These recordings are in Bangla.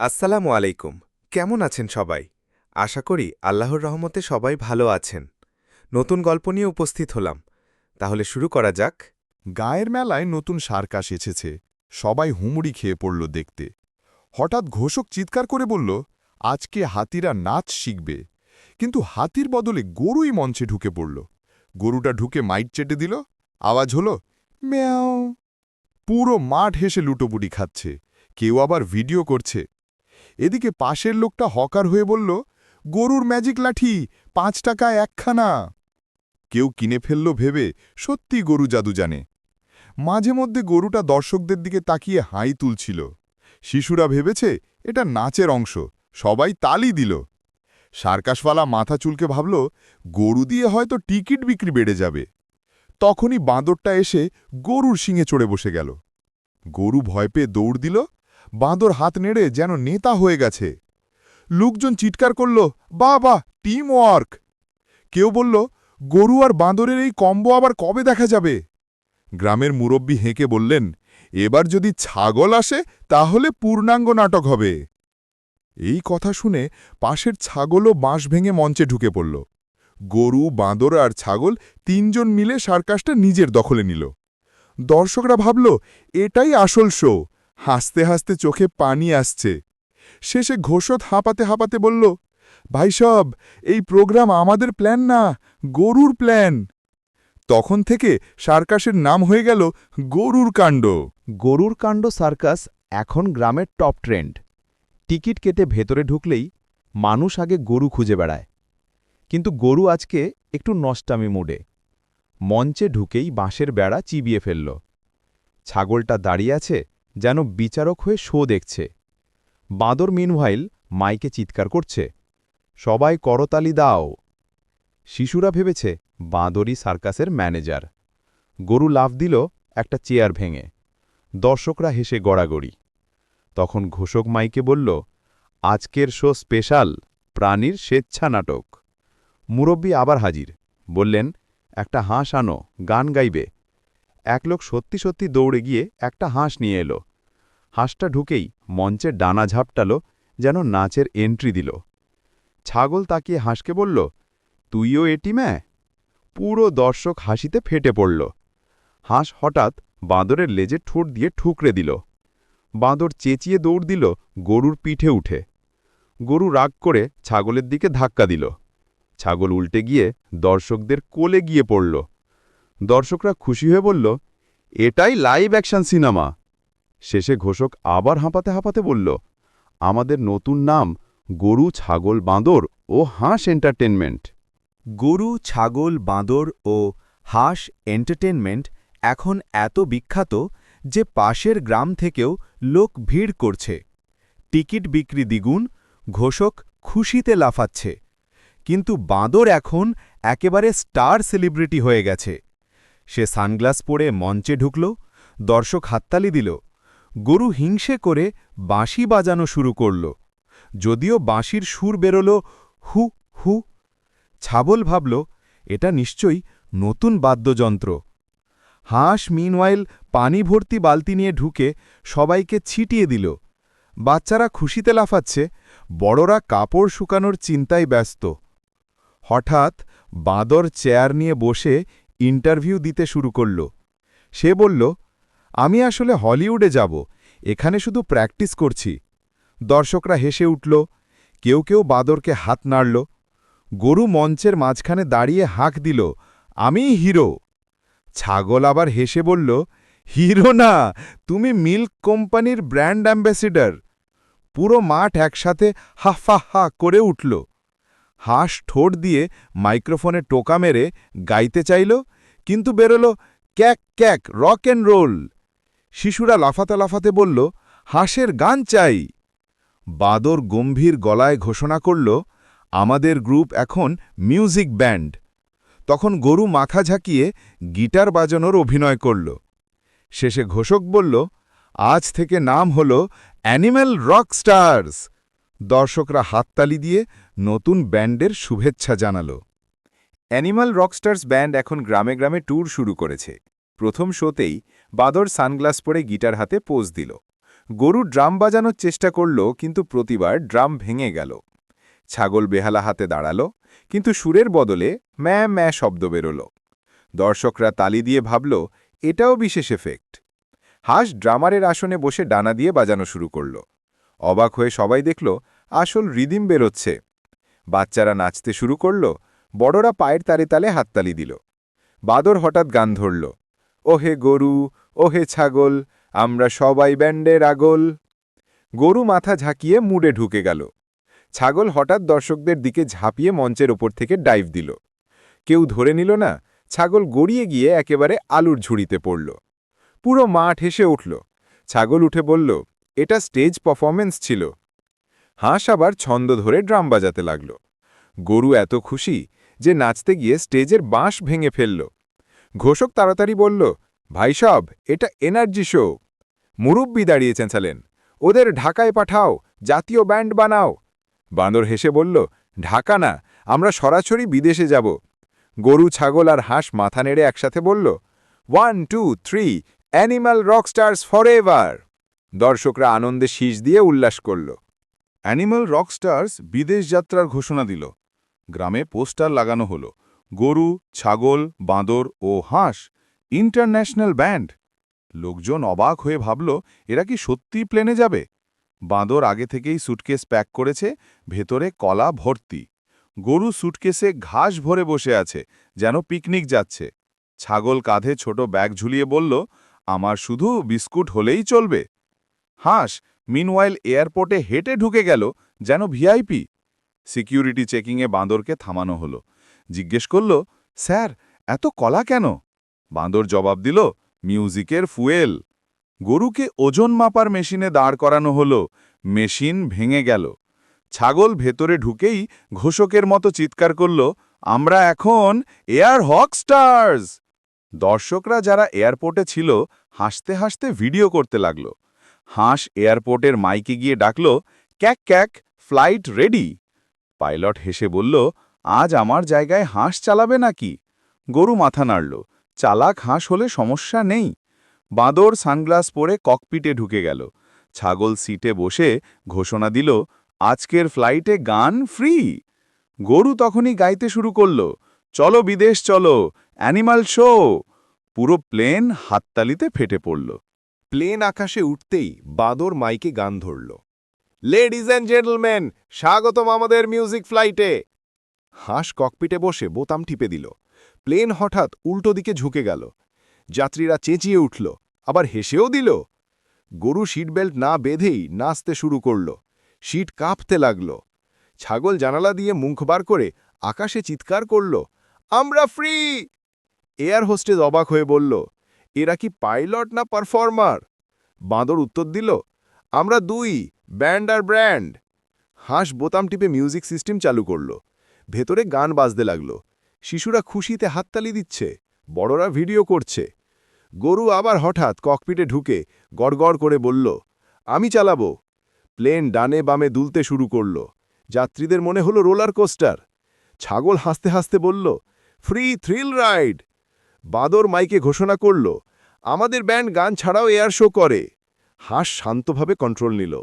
আসসালামু আলাইকুম। কেমন আছেন সবাই? আশা করি আল্লাহর রহমতে সবাই ভালো আছেন। নতুন গল্প নিয়ে উপস্থিত হলাম। তাহলে শুরু করা যাক। গায়ের মেলায় নতুন সার্কাস এসেছে। সবাই হুমড়ি খেয়ে পড়ল দেখতে। হঠাৎ ঘোষক চিৎকার করে বলল, আজকে হাতিরা নাচ শিখবে। কিন্তু হাতির বদলে গরুই মঞ্চে ঢুকে পড়ল। গরুটা ঢুকে মাইট চেটে দিল। আওয়াজ হল, ম্যাও। পুরো মাঠ হেসে লুটোপুটি খাচ্ছে। কেউ আবার ভিডিও করছে। এদিকে পাশের লোকটা হকার হয়ে বলল, গরুর ম্যাজিক লাঠি, পাঁচ টাকা একখানা। কেউ কিনে ফেলল ভেবে সত্যি গরু জাদু জানে। মাঝে মধ্যে গরুটা দর্শকদের দিকে তাকিয়ে হাই তুলছিল। শিশুরা ভেবেছে এটা নাচের অংশ, সবাই তালি দিল। সার্কাসওয়ালা মাথা চুলকে ভাবল, গরু দিয়ে হয়তো টিকিট বিক্রি বেড়ে যাবে। তখনই বাঁদরটা এসে গরুর শিঙে চড়ে বসে গেল। গরু ভয় পেয়ে দৌড় দিল বাঁদর হাত নেড়ে যেন নেতা হয়ে গেছে। লোকজন চিৎকার করল বা বা টিম ওয়ার্ক! কেউ বলল, গরু আর বাঁদরের এই কম্বো আবার কবে দেখা যাবে? গ্রামের মুরব্বী হেঁকে বললেন, এবার যদি ছাগল আসে, তাহলে পূর্ণাঙ্গ নাটক হবে। এই কথা শুনে পাশের ছাগলও বাঁশ ভেঙে মঞ্চে ঢুকে পড়ল। গরু, বাঁদর আর ছাগল তিনজন মিলে সার্কাসটা নিজের দখলে নিল। দর্শকরা ভাবল, এটাই আসল শো। হাসতে হাসতে চোখে পানি আসছে। শেষে ঘোষত হাঁপাতে হাঁপাতে বলল, ভাই সব, এই প্রোগ্রাম আমাদের প্ল্যান না, গরুর প্ল্যান। তখন থেকে সার্কাসের নাম হয়ে গেল গরুর কাণ্ড। গরুর কাণ্ড সার্কাস এখন গ্রামের টপ ট্রেন্ড। টিকিট কেটে ভেতরে ঢুকলেই মানুষ আগে গরু খুঁজে বেড়ায়। কিন্তু গরু আজকে একটু নষ্টামি মুডে। মঞ্চে ঢুকেই বাঁশের বেড়া চিবিয়ে ফেলল। ছাগলটা দাঁড়িয়ে আছে যেন বিচারক হয়ে শো দেখছে। বাঁদর মিনভাইল মাইকে চিৎকার করছে। সবাই করতালি দাও। শিশুরা ভেবেছে বাঁদরই সার্কাসের ম্যানেজার। গরু লাফ দিল একটা চেয়ার ভেঙে। দর্শকরা হেসে গড়াগড়ি। তখন ঘোষক মাইকে বলল, আজকের শো স্পেশাল, প্রাণীর স্বেচ্ছা নাটক। মুরব্বী আবার হাজির। বললেন, একটা হাঁস আনো, গান গাইবে। এক লোক সত্যি সত্যি দৌড়ে গিয়ে একটা হাঁস নিয়ে এলো। হাঁসটা ঢুকেই মঞ্চে ডানা ঝাপটাল, যেন নাচের এন্ট্রি দিল। ছাগল তাকিয়ে হাঁসকে বলল, তুইও এটি ম্যা? পুরো দর্শক হাসিতে ফেটে পড়ল। হাঁস হঠাৎ বাঁদরের লেজে ঠোঁট দিয়ে ঠুকরে দিল। বাঁদর চেঁচিয়ে দৌড় দিল গরুর পিঠে উঠে। গরু রাগ করে ছাগলের দিকে ধাক্কা দিল। ছাগল উল্টে গিয়ে দর্শকদের কোলে গিয়ে পড়ল। দর্শকরা খুশি হয়ে বলল, এটাই লাইভ অ্যাকশন সিনেমা শেষে ঘোষক আবার হাঁপাতে হাঁপাতে বলল, আমাদের নতুন নাম গরু, ছাগল, বাঁদর ও হাঁস এন্টারটেনমেন্ট গরু, ছাগল, বাঁদর ও হাঁস এন্টারটেনমেন্ট এখন এত বিখ্যাত যে পাশের গ্রাম থেকেও লোক ভিড় করছে। টিকিট বিক্রি দ্বিগুণ, ঘোষক খুশিতে লাফাচ্ছে। কিন্তু বাঁদর এখন একেবারে স্টার সেলিব্রিটি হয়ে গেছে। সে সানগ্লাস পরে মঞ্চে ঢুকল, দর্শক হাততালি দিল, গরু হিংসে করে বাঁশি বাজানো শুরু করল। যদিও বাঁশির সুর বেরোল হু হু, ছাবল ভাবল, এটা নিশ্চয়ই নতুন বাদ্যযন্ত্র। হাঁস মিনওয়াইল পানি ভর্তি বালতি নিয়ে ঢুকে সবাইকে ছিটিয়ে দিল। বাচ্চারা খুশিতে লাফাচ্ছে, বড়রা কাপড় শুকানোর চিন্তায় ব্যস্ত। হঠাৎ বাঁদর চেয়ার নিয়ে বসে ইন্টারভিউ দিতে শুরু করল। সে বলল, আমি আসলে হলিউডে যাব, এখানে শুধু প্র্যাকটিস করছি। দর্শকরা হেসে উঠল, কেউ কেউ বাঁদরকে হাত নাড়ল, গরু মঞ্চের মাঝখানে দাঁড়িয়ে হাঁক দিল আমিই হিরো। ছাগল আবার হেসে বলল, হিরো না, তুমি মিল্ক কোম্পানির ব্র্যান্ড অ্যাম্বাসিডার। পুরো মাঠ একসাথে হাফা হা করে উঠল। হাঁস ঠোঁট দিয়ে মাইক্রোফোনে টোকা মেরে গাইতে চাইল কিন্তু বেরোল ক্যাক ক্যাক রক অ্যান্ড রোল শিশুরা লাফাতে লাফাতে বলল, হাঁসের গান চাই। বাদর গম্ভীর গলায় ঘোষণা করল, আমাদের গ্রুপ এখন মিউজিক ব্যান্ড। তখন গরু মাথা ঝাঁকিয়ে গিটার বাজানোর অভিনয় করল। শেষে ঘোষক বলল, আজ থেকে নাম হল অ্যানিম্যাল রক স্টার্স। দর্শকরা হাততালি দিয়ে নতুন ব্যান্ডের শুভেচ্ছা জানাল। অ্যানিমাল রকস্টার্স ব্যান্ড এখন গ্রামে গ্রামে ট্যুর শুরু করেছে। প্রথম শোতেই বাদর সানগ্লাস পরে গিটার হাতে পোজ দিল। গরু ড্রাম বাজানোর চেষ্টা করল, কিন্তু প্রতিবার ড্রাম ভেঙে গেল। ছাগল বেহালা হাতে দাঁড়াল, কিন্তু সুরের বদলে ম্যা ম্যা শব্দ বেরোল। দর্শকরা তালি দিয়ে ভাবল, এটাও বিশেষ এফেক্ট। হাঁস ড্রামারের আসনে বসে ডানা দিয়ে বাজানো শুরু করল। অবাক হয়ে সবাই দেখল, আসল রিদিম বেরোচ্ছে। বাচ্চারা নাচতে শুরু করল বড়রা পায়ের তালে তালে হাততালি দিল। বাদর হঠাৎ গান ধরল, ওহে গরু, ওহে ছাগল, আমরা সবাই ব্যান্ডের আগল। গরু মাথা ঝাঁকিয়ে মুডে ঢুকে গেল। ছাগল হঠাৎ দর্শকদের দিকে ঝাঁপিয়ে মঞ্চের ওপর থেকে ডাইভ দিল। কেউ ধরে নিল না, ছাগল গড়িয়ে গিয়ে একেবারে আলুর ঝুড়িতে পড়ল। পুরো মাঠ হেসে উঠল। ছাগল উঠে বলল, এটা স্টেজ পারফরমেন্স ছিল। হাঁস আবার ছন্দ ধরে ড্রাম বাজাতে লাগল। গরু এত খুশি যে নাচতে গিয়ে স্টেজের বাঁশ ভেঙে ফেলল। ঘোষক তাড়াতাড়ি বলল, ভাই সব, এটা এনার্জি শো। মুরব্বি দাঁড়িয়ে চেঁচালেন ওদের ঢাকায় পাঠাও, জাতীয় ব্যান্ড বানাও। বাঁদর হেসে বলল, ঢাকা না, আমরা সরাসরি বিদেশে যাব। গরু, ছাগল আর হাঁস মাথা নেড়ে একসাথে বলল, one, two, three animal rockstars forever দর্শকরা আনন্দে শীষ দিয়ে উল্লাস করল। অ্যানিম্যাল রকস্টার্স বিদেশ যাত্রার ঘোষণা দিল। গ্রামে পোস্টার লাগানো হলো। গরু, ছাগল, বাঁদর ও হাঁস, ইন্টারন্যাশনাল ব্যান্ড। লোকজন অবাক হয়ে ভাবল, এরা কি সত্যি প্লেনে যাবে? বাঁদর আগে থেকেই সুটকেস প্যাক করেছে, ভেতরে কলা ভর্তি। গরু সুটকেসে ঘাস ভরে বসে আছে, যেন পিকনিক যাচ্ছে। ছাগল কাঁধে ছোট ব্যাগ ঝুলিয়ে বলল, আমার শুধু বিস্কুট হলেই চলবে। হাঁস, মিনওয়াইল এয়ারপোর্টে হেঁটে ঢুকে গেল, যেন ভিআইপি। সিকিউরিটি চেকিংয়ে বাঁদরকে থামানো হলো। জিজ্ঞেস করল, স্যার, এত কলা কেন? বাঁদর জবাব দিল, মিউজিকের ফুয়েল। গরুকে ওজন মাপার মেশিনে দাঁড় করানো হলো। মেশিন ভেঙে গেল। ছাগল ভেতরে ঢুকেই ঘোষকের মতো চিৎকার করল, আমরা এখন এয়ার হক স্টার্স! দর্শকরা যারা এয়ারপোর্টে ছিল, হাসতে হাসতে ভিডিও করতে লাগল। হাঁস এয়ারপোর্টের মাইকে গিয়ে ডাকল, ক্যাক ক্যাক, ফ্লাইট রেডি! পাইলট হেসে বলল, আজ আমার জায়গায় হাঁস চালাবে নাকি? গরু মাথা নাড়ল, চালাক হাঁস হলে সমস্যা নেই। বাঁদর সানগ্লাস পরে ককপিটে ঢুকে গেল। ছাগল সিটে বসে ঘোষণা দিল, আজকের ফ্লাইটে গান ফ্রি। গরু তখনই গাইতে শুরু করল, চলো বিদেশ চলো, অ্যানিমাল শো। পুরো প্লেন হাততালিতে ফেটে পড়ল। প্লেন আকাশে উঠতেই বাঁদর মাইকে গান ধরল। লেডিজ অ্যান্ড জেন্টলম্যান স্বাগতম আমাদের মিউজিক ফ্লাইটে হাঁস ককপিটে বসে বোতাম টিপে দিল। প্লেন হঠাৎ উল্টো দিকে ঝুঁকে গেল। যাত্রীরা চেঁচিয়ে উঠল, আবার হেসেও দিল। গরু সিটবেল্ট না বেঁধেই নাচতে শুরু করল। সিট কাঁপতে লাগল। ছাগল জানালা দিয়ে মুখ বার করে আকাশে চিৎকার করল, আমরা ফ্রি এয়ার হোস্টেজ অবাক হয়ে বলল, এরা কি পাইলট না পারফর্মার বাঁদর উত্তর দিল, আমরা দুই। ব্যান্ড আর ব্র্যান্ড। হাঁস বোতাম টিপে মিউজিক সিস্টেম চালু করল। ভেতরে গান বাজতে লাগল। শিশুরা খুশিতে হাততালি দিচ্ছে। বড়রা ভিডিও করছে। গরু আবার হঠাৎ ককপিটে ঢুকে গড়গড় করে বলল, আমি চালাবো। প্লেন ডানে বামে দুলতে শুরু করল। যাত্রীদের মনে হলো রোলার কোস্টার। ছাগল হাসতে হাসতে বলল, ফ্রি থ্রিল রাইড! বাদর মাইকে ঘোষণা করল, আমাদের ব্যান্ড গান ছাড়াও এয়ার শো করে। হাঁস শান্তভাবে কন্ট্রোল নিল।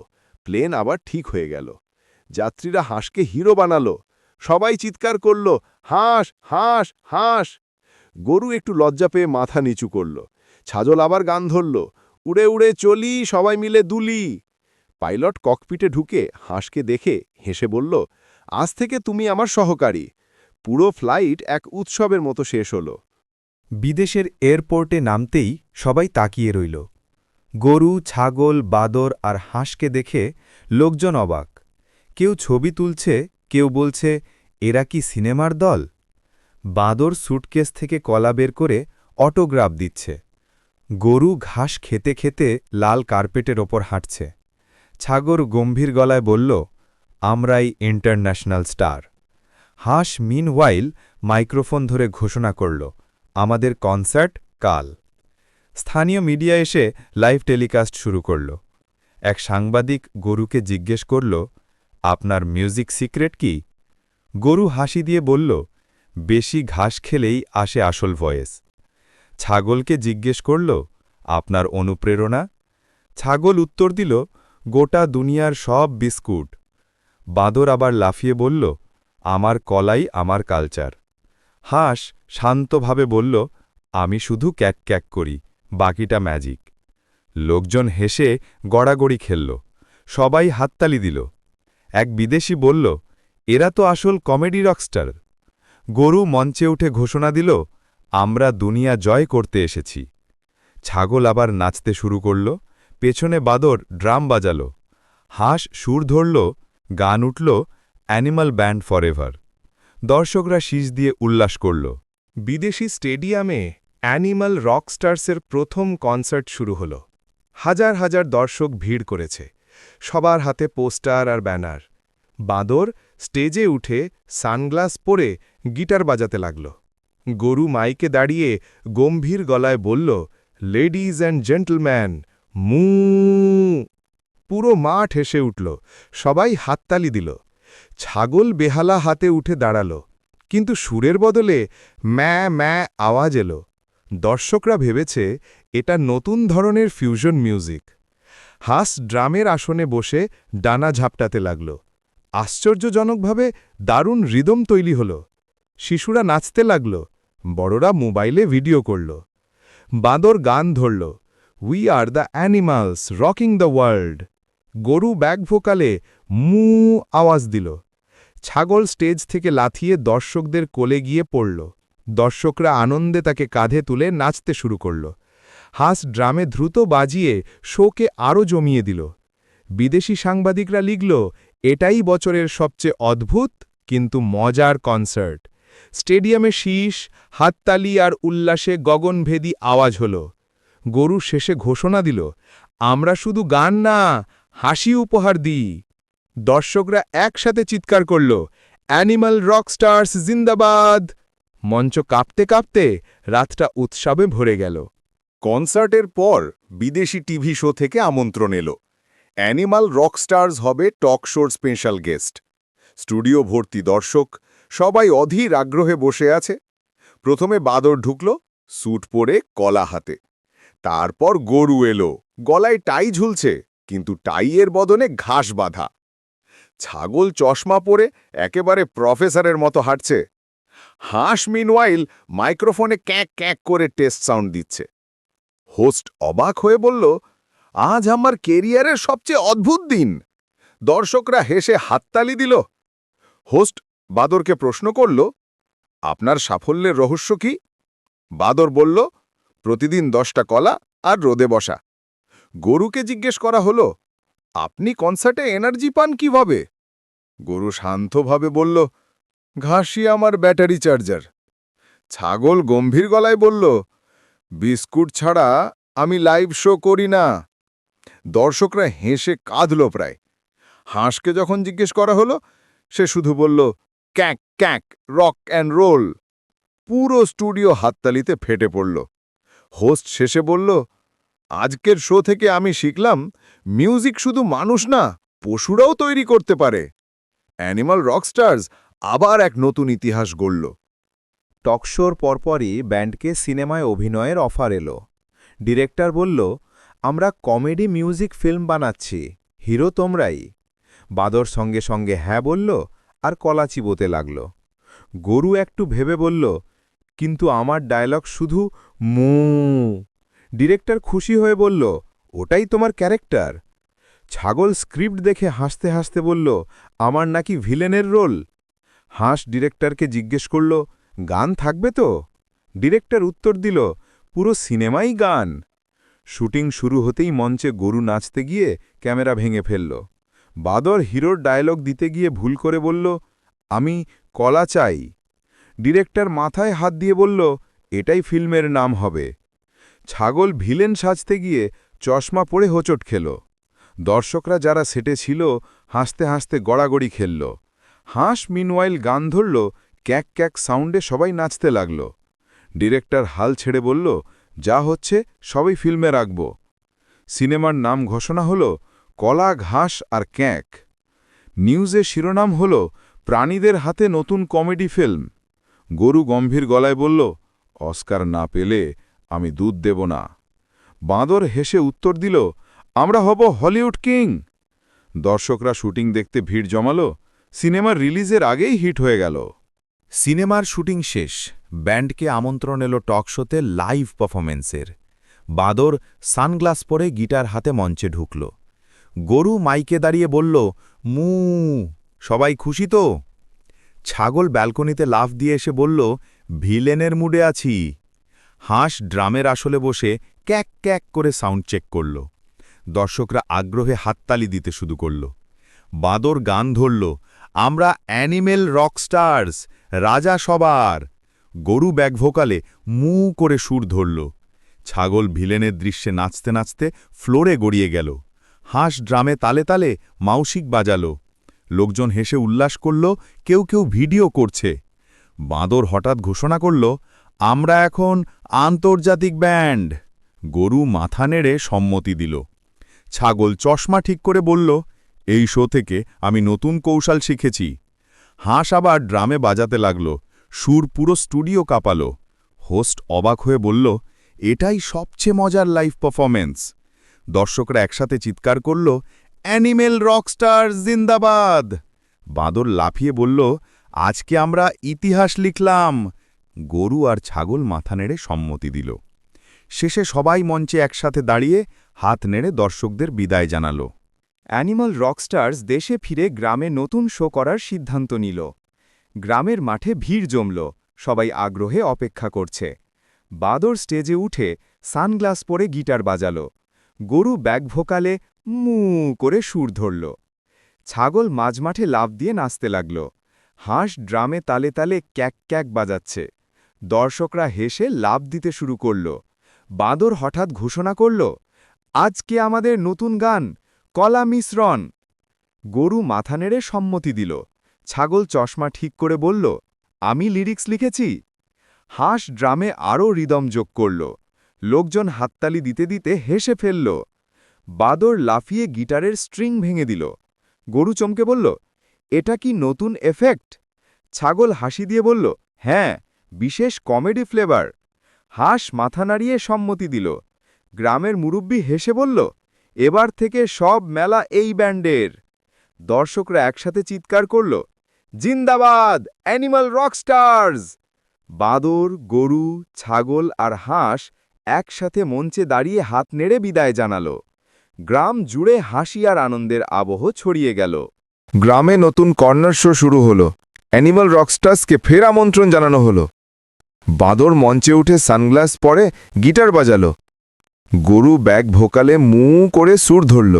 প্লেন আবার ঠিক হয়ে গেল। যাত্রীরা হাঁসকে হিরো বানালো। সবাই চিৎকার করল, হাঁস হাঁস হাঁস! গরু একটু লজ্জা পেয়ে মাথা নিচু করল। ছাজল আবার গান ধরল, উড়ে উড়ে, চলি, সবাই মিলে দুলি! পাইলট ককপিটে ঢুকে হাঁসকে দেখে হেসে বলল, আজ থেকে তুমি আমার সহকারী। পুরো ফ্লাইট এক উৎসবের মতো শেষ হলো। বিদেশের এয়ারপোর্টে নামতেই সবাই তাকিয়ে রইল। গরু, ছাগল, বাদর আর হাঁসকে দেখে লোকজন অবাক। কেউ ছবি তুলছে, কেউ বলছে, এরা কি সিনেমার দল? বাদর সুটকেস থেকে কলা বের করে অটোগ্রাফ দিচ্ছে। গরু ঘাস খেতে খেতে লাল কার্পেটের ওপর হাঁটছে। ছাগর গম্ভীর গলায় বলল, আমরাই ইন্টারন্যাশনাল স্টার। হাঁস মিনওয়াইল মাইক্রোফোন ধরে ঘোষণা করল, আমাদের কনসার্ট কাল। স্থানীয় মিডিয়া এসে লাইভ টেলিকাস্ট শুরু করল। এক সাংবাদিক গরুকে জিজ্ঞেস করল, আপনার মিউজিক সিক্রেট কি? গরু হাসি দিয়ে বলল, বেশি ঘাস খেলেই আসে আসল ভয়েস। ছাগলকে জিজ্ঞেস করল, আপনার অনুপ্রেরণা? ছাগল উত্তর দিল, গোটা দুনিয়ার সব বিস্কুট। বাঁদর আবার লাফিয়ে বলল, আমার কলাই, আমার কালচার। হাঁস শান্তভাবে বলল, আমি শুধু ক্যাক ক্যাক করি। বাকিটা ম্যাজিক লোকজন হেসে গড়াগড়ি খেলল। সবাই হাততালি দিল। এক বিদেশি বলল, এরা তো আসল কমেডি রকস্টার গরু মঞ্চে উঠে ঘোষণা দিল, আমরা দুনিয়া জয় করতে এসেছি। ছাগল আবার নাচতে শুরু করল, পেছনে বাদর ড্রাম বাজাল। হাঁস সুর ধরল, গান উঠল অ্যানিমাল ব্যান্ড ফরএভার দর্শকরা শীষ দিয়ে উল্লাস করল। বিদেশি স্টেডিয়ামে অ্যানিমাল রকস্টার্সের প্রথম কনসার্ট শুরু হল। হাজার হাজার দর্শক ভিড় করেছে। সবার হাতে পোস্টার আর ব্যানার। বাঁদর স্টেজে উঠে সানগ্লাস পরে গিটার বাজাতে লাগল। গরু মাইকে দাঁড়িয়ে গম্ভীর গলায় বলল লেডিজ অ্যান্ড জেন্টলম্যান মু পুরো মাঠ হেসে উঠল। সবাই হাততালি দিল। ছাগল বেহালা হাতে উঠে দাঁড়াল। কিন্তু সুরের বদলে ম্যা ম্যা আওয়াজ এলো। দর্শকরা ভেবেছে এটা নতুন ধরনের ফিউশন মিউজিক হাস ড্রামের আসনে বসে ডানা ঝাপটাতে লাগল। আশ্চর্যজনকভাবে দারুণ রিদম তৈরি হল। শিশুরা নাচতে লাগল, বড়রা মোবাইলে ভিডিও করল। বাঁদর গান ধরল we are the animals rocking the world গরু ব্যাগ ভোকালে মু আওয়াজ দিল। ছাগল স্টেজ থেকে লাথিয়ে দর্শকদের কোলে গিয়ে পড়ল। দর্শকরা আনন্দে তাকে কাঁধে তুলে নাচতে শুরু করল। হাস ড্রামে দ্রুত বাজিয়ে শোকে আরও জমিয়ে দিল। বিদেশি সাংবাদিকরা লিখল, এটাই বছরের সবচেয়ে অদ্ভুত, কিন্তু মজার কনসার্ট। স্টেডিয়ামে শীষ, হাততালি আর উল্লাসে গগনভেদী আওয়াজ হল। গরু শেষে ঘোষণা দিল, আমরা শুধু গান না, হাসি উপহার দিই। দর্শকরা একসাথে চিৎকার করল, অ্যানিমাল রকস্টার্স জিন্দাবাদ। মঞ্চ কাঁপতে কাঁপতে রাতটা উৎসবে ভরে গেল। কনসার্টের পর বিদেশি টিভি শো থেকে আমন্ত্রণ এলো। অ্যানিমাল রকস্টার্স হবে টক শোর স্পেশাল গেস্ট। স্টুডিও ভর্তি দর্শক সবাই অধীর আগ্রহে বসে আছে। প্রথমে বাদর ঢুকল, স্যুট পরে কলা হাতে। তারপর গরু এলো। গলায় টাই ঝুলছে, কিন্তু টাইয়ের বদনে ঘাস বাঁধা। ছাগল চশমা পরে একেবারে প্রফেসরের মতো হাঁটছে। হাঁস মিনওয়াইল মাইক্রোফোনে ক্যাঁক ক্যাঁক করে টেস্ট সাউন্ড দিচ্ছে। হোস্ট অবাক হয়ে বলল, আজ আমার কেরিয়ারের সবচেয়ে অদ্ভুত দিন। দর্শকরা হেসে হাততালি দিল। হোস্ট বাদরকে প্রশ্ন করল, আপনার সাফল্যের রহস্য কি? বাদর বলল, প্রতিদিন দশটা কলা আর রোদে বসা। গরুকে জিজ্ঞেস করা হলো, আপনি কনসার্টে এনার্জি পান কীভাবে? গরু শান্তভাবে বলল ঘাসই আমার ব্যাটারি চার্জার। ছাগল গম্ভীর গলায় বলল, বিস্কুট ছাড়া আমি লাইভ শো করি না। দর্শকরা হেসে কাঁদল প্রায়। হাঁসকে যখন জিজ্ঞেস করা হলো, সে শুধু বলল, ক্যাঁক ক্যাঁক, রক অ্যান্ড রোল। পুরো স্টুডিও হাততালিতে ফেটে পড়ল। হোস্ট শেষে বলল, আজকের শো থেকে আমি শিখলাম, মিউজিক শুধু মানুষ না, পশুরাও তৈরি করতে পারে। অ্যানিমাল রকস্টার্স আবার এক নতুন ইতিহাস গড়ল। টকশোর পরপরই ব্যান্ডকে সিনেমায় অভিনয়ের অফার এলো। ডিরেক্টর বলল, আমরা কমেডি মিউজিক ফিল্ম বানাচ্ছি, হিরো তোমরাই। বাদর সঙ্গে সঙ্গে হ্যাঁ বলল আর কলা চিবোতে লাগল। গরু একটু ভেবে বলল, কিন্তু আমার ডায়লগ শুধু মু। ডিরেক্টর খুশি হয়ে বলল, ওটাই তোমার ক্যারেক্টার? ছাগল স্ক্রিপ্ট দেখে হাসতে হাসতে বলল, আমার নাকি ভিলেনের রোল? হাঁস ডিরেক্টরকে জিজ্ঞেস করল, গান থাকবে তো? ডিরেক্টর উত্তর দিল, পুরো সিনেমাই গান। শুটিং শুরু হতেই মঞ্চে গরু নাচতে গিয়ে ক্যামেরা ভেঙে ফেলল। বাদর হিরোর ডায়লগ দিতে গিয়ে ভুল করে বলল, আমি কলা চাই। ডিরেক্টর মাথায় হাত দিয়ে বলল, এটাই ফিল্মের নাম হবে। ছাগল ভিলেন সাজতে গিয়ে চশমা পরে হোঁচট খেল। দর্শকরা যারা সেটে ছিল, হাসতে হাসতে গড়াগড়ি খেলল। হাঁস মিনওয়াইল গান ধরল, ক্যাক ক্যাক সাউন্ডে সবাই নাচতে লাগল। ডিরেক্টর হাল ছেড়ে বলল, যা হচ্ছে, সবই ফিল্মে রাখব। সিনেমার নাম ঘোষণা হল, কলা, ঘাস আর ক্যাঁক। নিউজে শিরোনাম হল, প্রাণীদের হাতে নতুন কমেডি ফিল্ম। গরু গম্ভীর গলায় বলল, অস্কার না পেলে আমি দুধ দেব না। বাঁদর হেসে উত্তর দিল, আমরা হব হলিউড কিং। দর্শকরা শুটিং দেখতে ভিড় জমালো সিনেমার রিলিজের আগেই হিট হয়ে গেল। সিনেমার শুটিং শেষ। ব্যান্ডকে আমন্ত্রণ এলো টক শোতে লাইভ পারফরমেন্সের বাদর সানগ্লাস পরে গিটার হাতে মঞ্চে ঢুকল। গরু মাইকে দাঁড়িয়ে বলল, মু, সবাই খুশি তো? ছাগল ব্যালকনিতে লাফ দিয়ে এসে বলল, ভিলেনের মুডে আছি। হাঁস ড্রামের আসলে বসে ক্যাক ক্যাক করে সাউন্ড চেক করল। দর্শকরা আগ্রহে হাততালি দিতে শুরু করল। বাদর গান ধরল আমরা অ্যানিমেল রকস্টার্স, রাজা সবার। গরু ব্যাগ ভোকালে মু করে সুর ধরল। ছাগল ভিলেনের দৃশ্যে নাচতে নাচতে ফ্লোরে গড়িয়ে গেল। হাঁস ড্রামে তালে তালে মাউসিক বাজালো। লোকজন হেসে উল্লাস করল, কেউ কেউ ভিডিও করছে। বাঁদর হঠাৎ ঘোষণা করল, আমরা এখন আন্তর্জাতিক ব্যান্ড। গরু মাথা নেড়ে সম্মতি দিল। ছাগল চশমা ঠিক করে বলল এই শো থেকে আমি নতুন কৌশল শিখেছি। হাঁস আবার ড্রামে বাজাতে লাগল, সুর পুরো স্টুডিও কাঁপালো। হোস্ট অবাক হয়ে বলল, এটাই সবচেয়ে মজার লাইভ পারফরমেন্স দর্শকরা একসাথে চিৎকার করল, অ্যানিমেল রকস্টার জিন্দাবাদ! বাঁদর লাফিয়ে বলল, আজকে আমরা ইতিহাস লিখলাম। গরু আর ছাগল মাথা নেড়ে সম্মতি দিল। শেষে সবাই মঞ্চে একসাথে দাঁড়িয়ে হাত নেড়ে দর্শকদের বিদায় জানালো। অ্যানিমাল রকস্টার্স দেশে ফিরে গ্রামে নতুন শো করার সিদ্ধান্ত নিল। গ্রামের মাঠে ভিড় জমল, সবাই আগ্রহে অপেক্ষা করছে। বাদর স্টেজে উঠে সানগ্লাস পরে গিটার বাজাল। গরু ব্যাগ ভোকালে মু করে সুর ধরল। ছাগল মাঝমাঠে লাফ দিয়ে নাচতে লাগল। হাঁস ড্রামে তালে তালে ক্যাক ক্যাক বাজাচ্ছে। দর্শকরা হেসে লাভ দিতে শুরু করল। বাদর হঠাৎ ঘোষণা করল, আজকে আমাদের নতুন গান কলা মিশ্রণ গরু মাথা নেড়ে সম্মতি দিল। ছাগল চশমা ঠিক করে বলল, আমি লিরিক্স লিখেছি। হাঁস ড্রামে আরও রিদম যোগ করল। লোকজন হাততালি দিতে দিতে হেসে ফেলল। বাদর লাফিয়ে গিটারের স্ট্রিং ভেঙে দিল। গরু চমকে বলল, এটা কি নতুন এফেক্ট? ছাগল হাসি দিয়ে বলল হ্যাঁ বিশেষ কমেডি ফ্লেভার। হাঁস মাথা নাড়িয়ে সম্মতি দিল। গ্রামের মুরব্বি হেসে বলল এবার থেকে সব মেলা এই ব্যান্ডের। দর্শকরা একসাথে চিৎকার করল, জিন্দাবাদ, অ্যানিমাল রকস্টার্স! বাদর, গরু, ছাগল আর হাঁস একসাথে মঞ্চে দাঁড়িয়ে হাত নেড়ে বিদায় জানালো। গ্রাম জুড়ে হাসি আর আনন্দের আবহ ছড়িয়ে গেল। গ্রামে নতুন কর্নার শো শুরু হলো। অ্যানিমাল রকস্টার্সকে ফের আমন্ত্রণ জানানো হলো। বাদর মঞ্চে উঠে সানগ্লাস পরে গিটার বাজালো। গরু ব্যাগ ভোকালে মু করে সুর ধরল।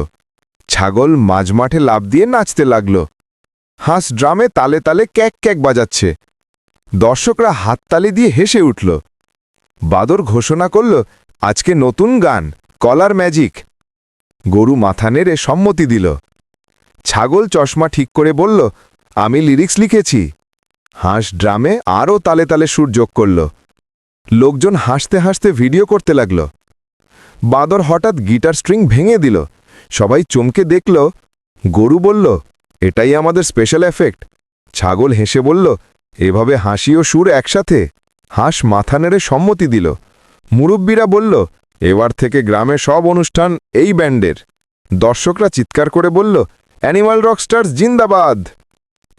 ছাগল মাঝমাঠে লাফ দিয়ে নাচতে লাগল। হাঁস ড্রামে তালে তালে ক্যাক ক্যাক বাজাচ্ছে। দর্শকরা হাততালি দিয়ে হেসে উঠল। বাদর ঘোষণা করল, আজকে নতুন গান, কলার ম্যাজিক। গরু মাথা নেড়ে সম্মতি দিল। ছাগল চশমা ঠিক করে বলল, আমি লিরিক্স লিখেছি। হাঁস ড্রামে আরও তালে তালে সুর যোগ করল। লোকজন হাসতে হাসতে ভিডিও করতে লাগল। বাদর হঠাৎ গিটার স্ট্রিং ভেঙে দিল। সবাই চমকে দেখল, গরু বলল, এটাই আমাদের স্পেশাল এফেক্ট ছাগল হেসে বলল, এভাবে হাসি ও সুর একসাথে? হাঁস মাথা নেড়ে সম্মতি দিল। মুরব্বীরা বলল, এবার থেকে গ্রামে সব অনুষ্ঠান এই ব্যান্ডের। দর্শকরা চিৎকার করে বলল অ্যানিমাল রকস্টার্স জিন্দাবাদ!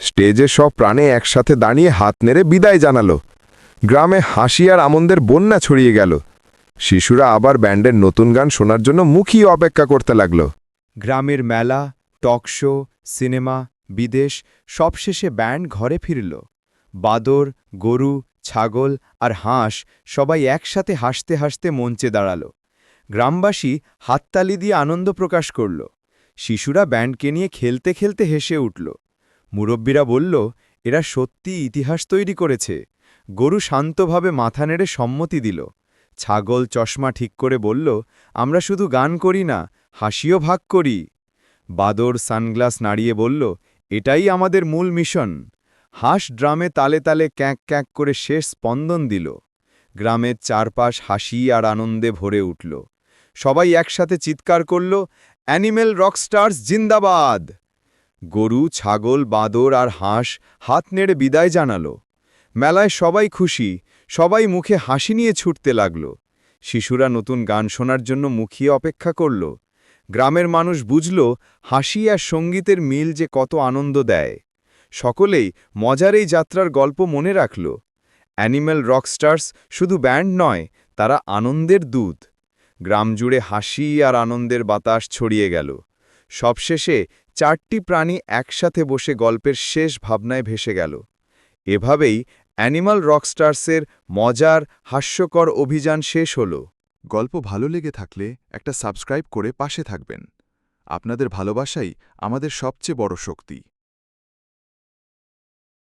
স্টেজে সব প্রাণে একসাথে দাঁড়িয়ে হাত নেড়ে বিদায় জানালো। গ্রামে হাসি আর আমন্দের বন্যা ছড়িয়ে গেল। শিশুরা আবার ব্যান্ডের নতুন গান শোনার জন্য মুখিয়ে অপেক্ষা করতে লাগল। গ্রামের মেলা, টক শো, সিনেমা, বিদেশ, সবশেষে ব্যান্ড ঘরে ফিরল। বাদর, গরু, ছাগল আর হাঁস সবাই একসাথে হাসতে হাসতে মঞ্চে দাঁড়াল। গ্রামবাসী হাততালি দিয়ে আনন্দ প্রকাশ করল। শিশুরা ব্যান্ডকে নিয়ে খেলতে খেলতে হেসে উঠল। মুরব্বীরা বলল, এরা সত্যি ইতিহাস তৈরি করেছে। গরু শান্তভাবে মাথা নেড়ে সম্মতি দিল। ছাগল চশমা ঠিক করে বলল, আমরা শুধু গান করি না, হাসিও ভাগ করি। বাদর সানগ্লাস নাড়িয়ে বলল, এটাই আমাদের মূল মিশন। হাঁস ড্রামে তালে তালে ক্যাঁক ক্যাঁক করে শেষ স্পন্দন দিল। গ্রামের চারপাশ হাসি আর আনন্দে ভরে উঠল। সবাই একসাথে চিৎকার করল, অ্যানিমেল রকস্টার্স জিন্দাবাদ! গরু, ছাগল, বাদর আর হাঁস হাত নেড়ে বিদায় জানালো। মেলায় সবাই খুশি সবাই মুখে হাসি নিয়ে ছুটতে লাগল। শিশুরা নতুন গান শোনার জন্য মুখিয়ে অপেক্ষা করল। গ্রামের মানুষ বুঝল, হাসি আর সঙ্গীতের মিল যে কত আনন্দ দেয়। সকলেই মজার এই যাত্রার গল্প মনে রাখল। অ্যানিম্যাল রকস্টার্স শুধু ব্যান্ড নয়, তারা আনন্দের দূত। গ্রাম জুড়ে হাসি আর আনন্দের বাতাস ছড়িয়ে গেল। সবশেষে চারটি প্রাণী একসাথে বসে গল্পের শেষ ভাবনায় ভেসে গেল। এভাবেই অ্যানিমাল রকস্টার্সের মজার, হাস্যকর অভিযান শেষ হল। গল্প ভালো লেগে থাকলে একটা সাবস্ক্রাইব করে পাশে থাকবেন। আপনাদের ভালোবাসাই আমাদের সবচেয়ে বড় শক্তি।